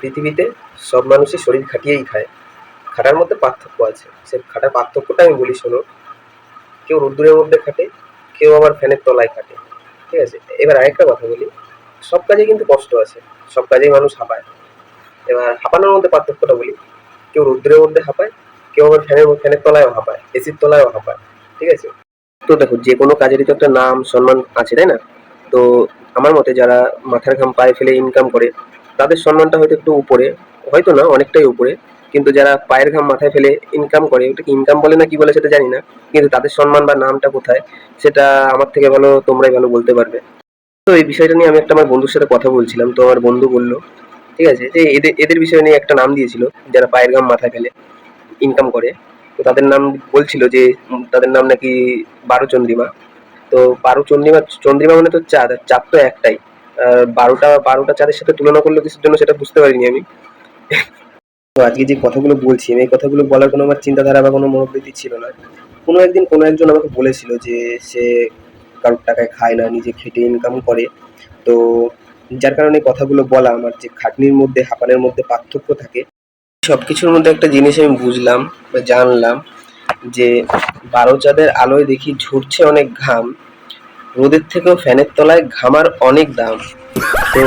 পৃথিবীতে সব মানুষই শরীর খাটিয়েই খায়। খাটার মধ্যে পার্থক্য আছে। সে খাটার পার্থক্যটা আমি বলি, শোনো। কেউ রোদ্দুরের মধ্যে খাটে, কেউ আবার ফ্যানের তলায় খাটে। ঠিক আছে? এবার আরেকটা কথা বলি। সব কাজে কিন্তু কষ্ট আছে। সব কাজেই মানুষ হাঁপায়। এবার হাঁপানোর মধ্যে পার্থক্যটা বলি। কেউ রোদ্দুরের মধ্যে হাঁপায়, কেউ আবার ফ্যানের ফ্যানের তলায়ও হাঁপায়, এসির তলায়ও হাঁপায়। ঠিক আছে? তো দেখো, যে কোনো কাজেরই তো একটা নাম, সম্মান আছে, তাই না? তো আমার মতে যারা মাথার ঘাম পায়ে ফেলে ইনকাম করে তাদের সম্মানটা হয়তো একটু উপরে, হয়তো না, অনেকটাই উপরে, কিন্তু যারা পায়ের ঘাম মাথায় ফেলে ইনকাম করে ওটাকে ইনকাম বলে না কি বলে সেটা জানি না, কিন্তু তাদের সম্মান বা নামটা কোথায়, সেটা আমার থেকে ভালো তোমরাই ভালো বলতে পারবে। তো এই বিষয়টা নিয়ে আমি একটা আমার বন্ধুর সাথে কথা বলছিলাম, তো আমার বন্ধু বলল, ঠিক আছে, যে এদের এদের বিষয় নিয়ে একটা নাম দিয়েছিল, যারা পায়ের ঘাম মাথায় ফেলে ইনকাম করে। তো তাদের নাম বলছিল যে তাদের নাম নাকি বারো চন্দ্রিমা তো বারো চন্দ্রিমা চন্দ্রিমা মানে তো চাঁদ চাঁদ তো একটাই। বারোটা বারোটা চাঁদের সাথে তুলনা করলে কিছুর জন্য সেটা বুঝতে পারিনি আমি। তো আজকে যে কথাগুলো বলছি আমি এই কথাগুলো বলার কোনো আমার চিন্তাধারা বা কোনো মনোবৃত্তি ছিল না। কোনো একদিন কোনো একজন আমাকে বলেছিল যে সে কারোর টাকায় খায় না, নিজে খেটে ইনকাম করে। তো যার কারণে কথাগুলো বলা আমার যে খাটনির মধ্যে, হাঁপানের মধ্যে পার্থক্য থাকে। সব কিছুর মধ্যে একটা জিনিস আমি বুঝলাম বা জানলাম যে বারো চাঁদের আলোয় দেখি ঝরছে অনেক ঘাম। রোদের থেকেও ফ্যানের তলায় ঘামার অনেক দাম। তো